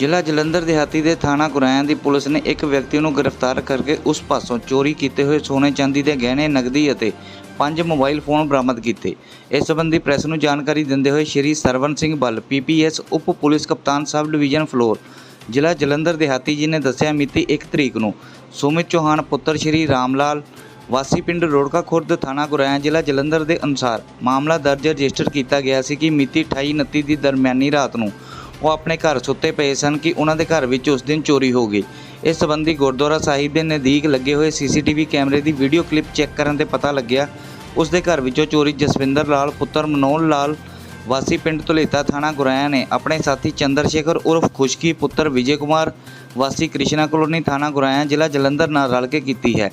ਜ਼ਿਲ੍ਹਾ ਜਲੰਧਰ ਦਿਹਾਤੀ ਦੇ ਥਾਣਾ ਗੁਰਾਇਆਂ ਦੀ ਪੁਲਿਸ ਨੇ ਇੱਕ ਵਿਅਕਤੀ ਨੂੰ ਗ੍ਰਿਫਤਾਰ ਕਰਕੇ ਉਸ ਪਾਸੋਂ ਚੋਰੀ ਕੀਤੇ ਹੋਏ ਸੋਨੇ ਚਾਂਦੀ ਦੇ ਗਹਿਣੇ, ਨਗਦੀ ਅਤੇ ਪੰਜ ਮੋਬਾਈਲ ਫੋਨ ਬਰਾਮਦ ਕੀਤੇ। ਇਸ ਸੰਬੰਧੀ ਪ੍ਰੈਸ ਨੂੰ ਜਾਣਕਾਰੀ ਦਿੰਦੇ ਹੋਏ ਸ਼੍ਰੀ ਸਰਵਨ ਸਿੰਘ ਬੱਲ ਪੀਪੀਐਸ ਉਪ ਪੁਲਿਸ ਕਪਤਾਨ ਸਬ ਡਿਵੀਜ਼ਨ ਫਲੋਰ, ਜ਼ਿਲ੍ਹਾ ਜਲੰਧਰ ਦਿਹਾਤੀ ਜੀ ਨੇ ਦੱਸਿਆ ਮਿਤੀ 1 ਤਰੀਕ ਨੂੰ ਸੁਮਿਤ ਚੌਹਾਨ ਪੁੱਤਰ ਸ਼੍ਰੀ ਰਾਮ ਲਾਲ ਵਾਸੀ ਪਿੰਡ ਰੋੜਕਾ ਖੁਰਦ ਥਾਣਾ ਗੁਰਾਇਆ ਜ਼ਿਲ੍ਹਾ ਜਲੰਧਰ ਦੇ ਅਨੁਸਾਰ ਮਾਮਲਾ ਦਰਜ ਰਜਿਸਟਰ ਕੀਤਾ ਗਿਆ ਸੀ ਕਿ ਮਿਤੀ 28 29 ਦੀ ਦਰਮਿਆਨੀ ਰਾਤ ਨੂੰ ਉਹ ਆਪਣੇ ਘਰ ਸੁੱਤੇ ਪਏ ਸਨ ਕਿ ਉਹਨਾਂ ਦੇ ਘਰ ਵਿੱਚ ਉਸ ਦਿਨ ਚੋਰੀ ਹੋ ਗਈ। ਇਸ ਸੰਬੰਧੀ ਗੁਰਦੁਆਰਾ ਸਾਹਿਬ ਦੇ ਨਜ਼ਦੀਕ ਲੱਗੇ ਹੋਏ ਸੀਸੀਟੀਵੀ ਕੈਮਰੇ ਦੀ ਵੀਡੀਓ ਕਲਿੱਪ ਚੈੱਕ ਕਰਨ ਤੇ ਪਤਾ ਲੱਗਿਆ, ਉਸ ਦੇ ਘਰ ਵਿੱਚੋਂ ਚੋਰੀ ਜਸਵਿੰਦਰ ਲਾਲ, ਪੁੱਤਰ ਮਨੋਹਰ ਲਾਲ, ਵਾਸੀ ਪਿੰਡ ਧੁਲੇਤਾ ਥਾਣਾ ਗੁਰਾਇਆ ਨੇ, ਆਪਣੇ ਸਾਥੀ ਚੰਦਰ ਸ਼ੇਖਰ ਉਰਫ ਖੁਸ਼ਕੀ, ਪੁੱਤਰ ਵਿਜੇ ਕੁਮਾਰ, ਵਾਸੀ ਕ੍ਰਿਸ਼ਨਾ ਕਲੋਨੀ ਥਾਣਾ ਗੁਰਾਇਆ, ਜ਼ਿਲ੍ਹਾ ਜਲੰਧਰ ਨਾਲ ਰਲ ਕੇ ਕੀਤੀ ਹੈ।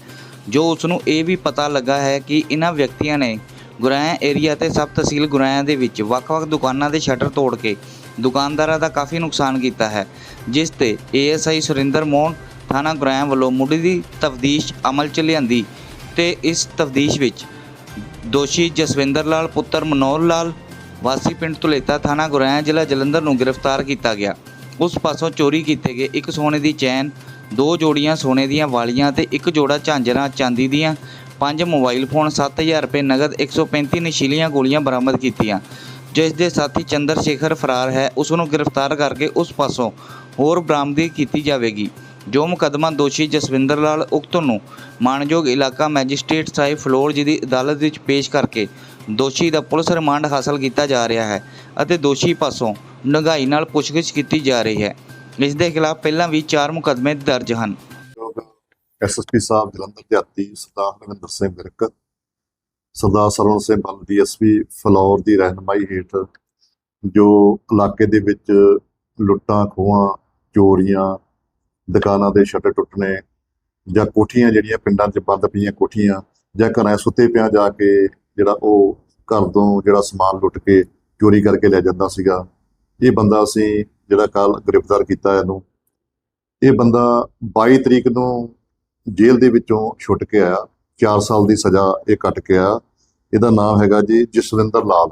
ਜੋ ਉਸ ਨੂੰ ਇਹ ਵੀ ਪਤਾ ਲੱਗਾ ਹੈ ਕਿ ਇਹਨਾਂ ਵਿਅਕਤੀਆਂ ਨੇ ਗੁਰਾਇਆ ਏਰੀਆ ਤੇ ਸਬ ਤਹਿਸੀਲ ਗੁਰਾਇਆ ਦੇ ਵਿੱਚ ਵੱਖ-ਵੱਖ ਦੁਕਾਨਾਂ ਦੇ ਸ਼ਟਰ ਤੋੜ ਕੇ ਦੁਕਾਨਦਾਰਾਂ ਦਾ ਕਾਫੀ ਨੁਕਸਾਨ ਕੀਤਾ ਹੈ, ਜਿਸ ਤੇ ਏਐਸਆਈ ਸੁਰਿੰਦਰ ਮੋਹਨ ਥਾਣਾ ਗੁਰਾਇਆ ਵੱਲੋਂ ਮੁੱਢਲੀ ਦੀ ਤਫਦੀਸ਼ ਅਮਲ ਚ ਲਿਆਂਦੀ ਤੇ ਇਸ ਤਫਦੀਸ਼ ਵਿੱਚ ਦੋਸ਼ੀ ਜਸਵਿੰਦਰ ਲਾਲ, ਪੁੱਤਰ ਮਨੋਹਰ ਲਾਲ, ਵਾਸੀ ਪਿੰਡ ਧੁਲੇਤਾ ਥਾਣਾ ਗੁਰਾਇਆ ਜ਼ਿਲ੍ਹਾ ਜਲੰਧਰ ਨੂੰ ਗ੍ਰਿਫਤਾਰ ਕੀਤਾ ਗਿਆ। ਉਸ ਪਾਸੋਂ ਚੋਰੀ ਕੀਤੇ ਗਏ ਇੱਕ ਸੋਨੇ ਦੀ ਚੈਨ, ਦੋ ਜੋੜੀਆਂ ਸੋਨੇ ਦੀਆਂ ਵਾਲੀਆਂ ਤੇ ਇੱਕ ਜੋੜਾ ਝਾਂਜਰਾਂ, ਚਾਂਦੀ ਦੀਆਂ, ਪੰਜ ਮੋਬਾਈਲ ਫੋਨ 7000 ਰੁਪਏ ਨਗਦ 135 ਨਸ਼ੀਲੀਆਂ ਗੋਲੀਆਂ ਬਰਾਮਦ ਕੀਤੀਆਂ। ਜਿਸ ਦੇ ਸਾਥੀ ਚੰਦਰ ਸ਼ੇਖਰ ਫਰਾਰ ਹੈ, ਉਸ ਨੂੰ ਗ੍ਰਿਫਤਾਰ ਕਰਕੇ ਉਸ ਪਾਸੋਂ ਹੋਰ ਬਰਾਮਦੀ ਕੀਤੀ ਜਾਵੇਗੀ। ਜੋ ਮੁਕੱਦਮਾ ਦੋਸ਼ੀ ਜਸਵਿੰਦਰ ਲਾਲ ਉਕਤ ਨੂੰ ਮਾਨਯੋਗ ਇਲਾਕਾ ਮੈਜਿਸਟ੍ਰੇਟ ਸਾਹਿਬ ਫਲੋਰ ਜੀ ਦੀ ਅਦਾਲਤ ਵਿੱਚ ਪੇਸ਼ ਕਰਕੇ ਦੋਸ਼ੀ ਦਾ ਪੁਲਿਸ ਰਿਮਾਂਡ ਹਾਸਲ ਕੀਤਾ ਜਾ ਰਿਹਾ ਹੈ ਅਤੇ ਦੋਸ਼ੀ ਪਾਸੋਂ ਡੂੰਘਾਈ ਨਾਲ ਪੁੱਛਗਿੱਛ ਕੀਤੀ ਜਾ ਰਹੀ ਹੈ। ਇਸ ਦੇ ਖਿਲਾਫ ਪਹਿਲਾਂ ਵੀ 4 ਮੁਕੱਦਮੇ ਦਰਜ ਹਨ। ਐਸਐਸਪੀ ਸਾਹਿਬ ਜਲੰਧਰ ਦਿਹਾਤੀ ਸਰਦਾਰ ਨਵਿੰਦਰ ਸਿੰਘ ਵਿਰਕ ਸਰਦਾਰ ਸਰਵਣ ਸਿੰਘ ਬੱਲ ਡੀਐਸਪੀ ਫਲੌਰ ਦੀ ਰਹਿਨਮਾਈ ਹੇਠ ਜੋ ਇਲਾਕੇ ਦੇ ਵਿੱਚ ਲੁੱਟਾਂ, ਖੋਹਾਂ, ਚੋਰੀਆਂ, ਦੁਕਾਨਾਂ ਦੇ ਸ਼ਟਰ ਟੁੱਟਣੇ ਜਾਂ ਕੋਠੀਆਂ ਜਿਹੜੀਆਂ ਪਿੰਡਾਂ 'ਚ ਬੰਦ ਪਈਆਂ ਕੋਠੀਆਂ ਜਾਂ ਘਰਾਂ ਸੁੱਤੇ ਪਿਆ ਜਾ ਕੇ ਜਿਹੜਾ ਉਹ ਘਰ ਤੋਂ ਜਿਹੜਾ ਸਮਾਨ ਲੁੱਟ ਕੇ ਚੋਰੀ ਕਰਕੇ ਲੈ ਜਾਂਦਾ ਸੀਗਾ, ਇਹ ਬੰਦਾ ਅਸੀਂ ਜਿਹੜਾ ਕੱਲ ਗ੍ਰਿਫਤਾਰ ਕੀਤਾ ਇਹਨੂੰ। ਇਹ ਬੰਦਾ 22 ਤਰੀਕ ਨੂੰ ਜੇਲ੍ਹ ਦੇ ਵਿੱਚੋਂ ਛੁੱਟ ਕੇ ਆਇਆ 4 ਸਾਲ ਦੀ ਸਜ਼ਾ ਇਹ ਕੱਟ ਕੇ ਆਇਆ। ਇਹਦਾ ਨਾਮ ਹੈਗਾ ਜੀ ਜਸਵਿੰਦਰ ਲਾਲ।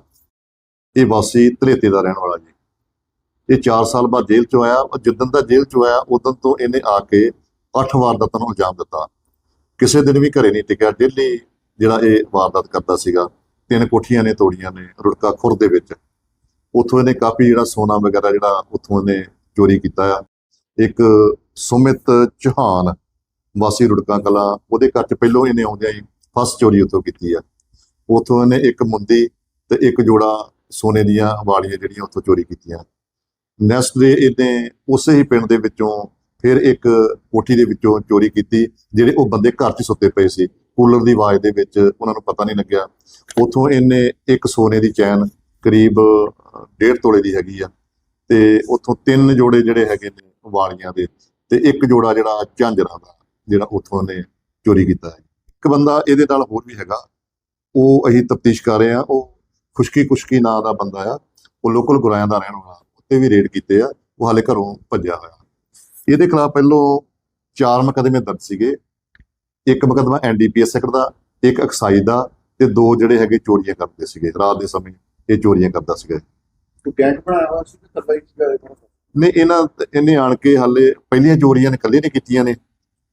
ਇਹ ਵਾਸੀ ਧਲੇਤੇ ਦਾ ਰਹਿਣ ਵਾਲਾ ਜੀ। ਇਹ 4 ਸਾਲ ਬਾਅਦ ਜੇਲ੍ਹ ਚੋਂ ਆਇਆ। ਔਰ ਜਿੱਦਣ ਦਾ ਜੇਲ੍ਹ ਚੋਂ ਆਇਆ, ਉਦੋਂ ਤੋਂ ਇਹਨੇ ਆ ਕੇ 8 ਵਾਰਦਾਤਾਂ ਨੂੰ ਅੰਜਾਮ ਦਿੱਤਾ। ਕਿਸੇ ਦਿਨ ਵੀ ਘਰੇ ਨਹੀਂ ਟਿਕਿਆ। ਡੇਲੀ ਜਿਹੜਾ ਇਹ ਵਾਰਦਾਤ ਕਰਦਾ ਸੀਗਾ, ਤਿੰਨ ਕੋਠੀਆਂ ਨੇ, ਤੋੜੀਆਂ ਨੇ, ਰੁੜਕਾ ਖੁਰ ਦੇ ਵਿੱਚ। ਉੱਥੋਂ ਇਹਨੇ ਕਾਫੀ ਜਿਹੜਾ ਸੋਨਾ ਵਗੈਰਾ ਜਿਹੜਾ ਉੱਥੋਂ ਇਹਨੇ ਚੋਰੀ ਕੀਤਾ ਆ। ਇੱਕ ਸੁਮਿਤ ਚੌਹਾਨ ਵਾਸੀ ਰੁੜਕਾ ਕਲਾ, ਉਹਦੇ ਘਰ ਚ ਪਹਿਲੋਂ ਇਹਨੇ ਆਉਂਦਿਆਂ ਹੀ ਫਸਟ ਚੋਰੀ ਉੱਥੋਂ ਕੀਤੀ ਆ। ਉੱਥੋਂ ਇਹਨੇ ਇੱਕ ਮੁੰਦੀ ਤੇ ਇੱਕ ਜੋੜਾ ਸੋਨੇ ਦੀਆਂ ਵਾਲੀਆਂ ਜਿਹੜੀਆਂ ਉੱਥੋਂ ਚੋਰੀ ਕੀਤੀਆਂ। ਨੈਕਸਟ ਦੇ ਇਹਨੇ ਉਸੇ ਹੀ ਪਿੰਡ ਦੇ ਵਿੱਚੋਂ ਫਿਰ ਇੱਕ ਕੋਠੀ ਦੇ ਵਿੱਚੋਂ ਚੋਰੀ ਕੀਤੀ, ਜਿਹੜੇ ਉਹ ਬੰਦੇ ਘਰ 'ਚ ਸੁੱਤੇ ਪਏ ਸੀ। ਕੂਲਰ ਦੀ ਆਵਾਜ਼ ਦੇ ਵਿੱਚ ਉਹਨਾਂ ਨੂੰ ਪਤਾ ਨਹੀਂ ਲੱਗਿਆ। ਉੱਥੋਂ ਇਹਨੇ ਇੱਕ ਸੋਨੇ ਦੀ ਚੈਨ ਕਰੀਬ 1.5 ਤੋਲੇ ਦੀ ਹੈਗੀ ਆ ਤੇ ਉੱਥੋਂ ਤਿੰਨ ਜੋੜੇ ਜਿਹੜੇ ਹੈਗੇ ਨੇ ਵਾਲੀਆਂ ਦੇ ਤੇ ਇੱਕ ਜੋੜਾ ਜਿਹੜਾ ਝਾਂਜਰਾਂ ਦਾ, ਜਿਹੜਾ ਉੱਥੋਂ ਨੇ ਚੋਰੀ ਕੀਤਾ ਹੈ। ਇੱਕ ਬੰਦਾ ਇਹਦੇ ਨਾਲ ਹੋਰ ਵੀ ਹੈਗਾ। ਉਹ ਅਸੀਂ ਤਫਤੀਸ਼ ਕਰ ਰਹੇ ਆ ਉਹ ਖੁਸ਼ਕੀ ਖੁਸ਼ਕੀ ਨਾਂ ਦਾ ਬੰਦਾ ਆ ਉਹ ਲੋਕਲ ਗੁਰਾਇਆਂ ਦਾ ਰਹਿਣ ਵਾਲਾ ਉੱਤੇ ਵੀ ਰੇਡ ਕੀਤੇ ਆ ਉਹ ਹਾਲੇ ਘਰੋਂ ਭੱਜਿਆ ਹੋਇਆ। ਇਹਦੇ ਖਿਲਾਫ ਪਹਿਲੋਂ ਚਾਰ ਮੁਕੱਦਮੇ ਦਰਜ ਸੀਗੇ ਇੱਕ ਮੁਕੱਦਮਾ ਐਨਡੀਪੀਐਸ ਸੈਕਟਰ ਦਾ ਇੱਕ ਐਕਸਾਈਜ਼ ਦਾ ਤੇ ਦੋ ਜਿਹੜੇ ਹੈਗੇ ਚੋਰੀਆਂ ਕਰਦੇ ਸੀਗੇ ਰਾਤ ਦੇ ਸਮੇਂ ਇਹ ਚੋਰੀਆਂ ਕਰਦਾ ਸੀਗਾ। ਤੂੰ ਗੈਂਗ ਬਣਾਇਆ ਹੋਇਆ ਸੀ ਤੇ ਚ ਗਏ ਨੇ ਇਹਨਾਂ ਇਹਨੇ ਆਣ ਕੇ ਹਾਲੇ ਪਹਿਲੀਆਂ ਚੋਰੀਆਂ ਨੇ ਇਕੱਲੇ ਨੇ ਕੀਤੀਆਂ ਨੇ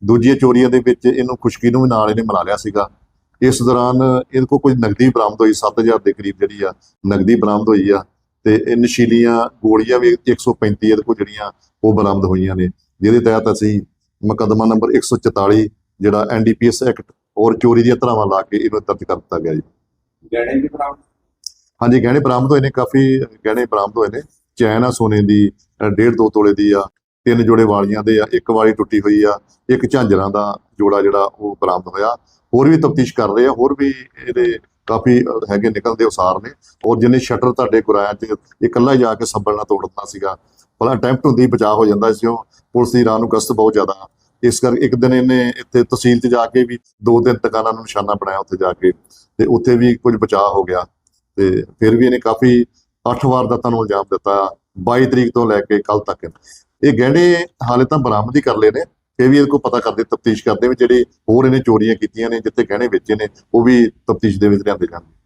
ਦੂਜੀਆਂ ਚੋਰੀਆਂ ਦੇ ਵਿੱਚ ਇਹਨੂੰ ਖੁਸ਼ਕੀ ਨੂੰ ਵੀ ਨਾਲ ਇਹਨੇ ਮਿਲਾ ਲਿਆ ਸੀਗਾ। ਇਸ ਦੌਰਾਨ ਇਹਦੇ ਕੋਲ ਕੁਝ ਨਗਦੀ ਬਰਾਮਦ ਹੋਈ 7000 ਦੇ ਕਰੀਬ ਜਿਹੜੀ ਆ ਨਗਦੀ ਬਰਾਮਦ ਹੋਈ ਆ। ਤੇ ਇਹ ਨਸ਼ੀਲੀਆਂ ਗੋਲੀਆਂ ਵੀ 135 ਇਹਦੇ ਕੋਲ ਜਿਹੜੀਆਂ ਉਹ ਬਰਾਮਦ ਹੋਈਆਂ ਨੇ। ਜਿਹਦੇ ਤਹਿਤ ਅਸੀਂ ਮੁਕੱਦਮਾ ਨੰਬਰ 144 ਜਿਹੜਾ ਐਨਡੀਪੀਐਸ ਐਕਟ ਔਰ ਚੋਰੀ ਦੀਆਂ ਧਾਰਾਵਾਂ ਲਾ ਕੇ ਇਹਨੂੰ ਦਰਜ ਕਰ ਦਿੱਤਾ ਗਿਆ ਜੀ। ਗਹਿਣੇ ਵੀ ਬਰਾਮਦ ਹਾਂਜੀ ਗਹਿਣੇ ਬਰਾਮਦ ਹੋਏ ਨੇ ਕਾਫੀ ਗਹਿਣੇ ਬਰਾਮਦ ਹੋਏ ਨੇ। ਚੈਨ ਆ ਸੋਨੇ ਦੀ 1.5 2 ਤੋਲੇ ਦੀ ਆ ਤਿੰਨ ਜੋੜੇ ਵਾਲੀਆਂ ਦੇ ਆ ਇੱਕ ਵਾਲੀ ਟੁੱਟੀ ਹੋਈ ਆ ਇੱਕ ਝਾਂਜਰਾਂ ਦਾ ਜੋੜਾ ਜਿਹੜਾ ਉਹ ਬਰਾਮਦ ਹੋਇਆ। ਹੋਰ ਵੀ ਤਫਤੀਸ਼ ਕਰ ਰਹੇ ਆ, ਹੋਰ ਵੀ ਇਹਦੇ ਕਾਫੀ ਹੈਗੇ ਨਿਕਲਦੇ ਉਸਾਰ ਨੇ। ਔਰ ਜਿਹਨੇ ਸ਼ਟਰ ਤੁਹਾਡੇ ਗੁਰਾਇਆ ਚ ਇਕੱਲਾ ਜਾ ਕੇ ਸੱਬਲ ਨਾਲ ਤੋੜਨਾ ਸੀਗਾ, ਪਹਿਲਾਂ ਅਟੈਂਪਟ ਹੁੰਦੀ ਬਚਾਅ ਹੋ ਜਾਂਦਾ ਸੀ, ਉਹ ਪੁਲਿਸ ਦੀ ਰਾਹ ਨੂੰ ਗਸ਼ਤ ਬਹੁਤ ਜ਼ਿਆਦਾ। ਇਸ ਕਰਕੇ ਇੱਕ ਦਿਨ ਇਹਨੇ ਇੱਥੇ ਤਹਿਸੀਲ 'ਚ ਜਾ ਕੇ ਵੀ ਦੋ ਦਿਨ ਦੁਕਾਨਾਂ ਨੂੰ ਨਿਸ਼ਾਨਾ ਬਣਾਇਆ ਉੱਥੇ ਜਾ ਕੇ, ਤੇ ਉੱਥੇ ਵੀ ਕੁਝ ਬਚਾਅ ਹੋ ਗਿਆ। ਤੇ ਫਿਰ ਵੀ ਇਹਨੇ ਕਾਫੀ 8 ਵਾਰ ਦਾ ਤੁਹਾਨੂੰ ਇਲਜ਼ਾਮ ਦਿੱਤਾ 22 ਤਰੀਕ ਤੋਂ ਲੈ ਕੇ ਕੱਲ ਤੱਕ। ਇਹ ਗਹਿਣੇ ਹਾਲੇ ਤਾਂ ਬਰਾਮਦ ਹੀ ਕਰ ਲਏ ਨੇ। ਇਹ ਵੀ ਇਹਦੇ ਕੋਲ ਪਤਾ ਕਰਦੇ, ਤਫਤੀਸ਼ ਕਰਦੇ ਵੀ ਜਿਹੜੇ ਹੋਰ ਇਹਨੇ ਚੋਰੀਆਂ ਕੀਤੀਆਂ ਨੇ, ਜਿੱਥੇ ਗਹਿਣੇ ਵੇਚੇ ਨੇ, ਉਹ ਵੀ ਤਫਤੀਸ਼ ਦੇ ਵਿੱਚ ਲਿਆਂਦੇ ਜਾਣਗੇ।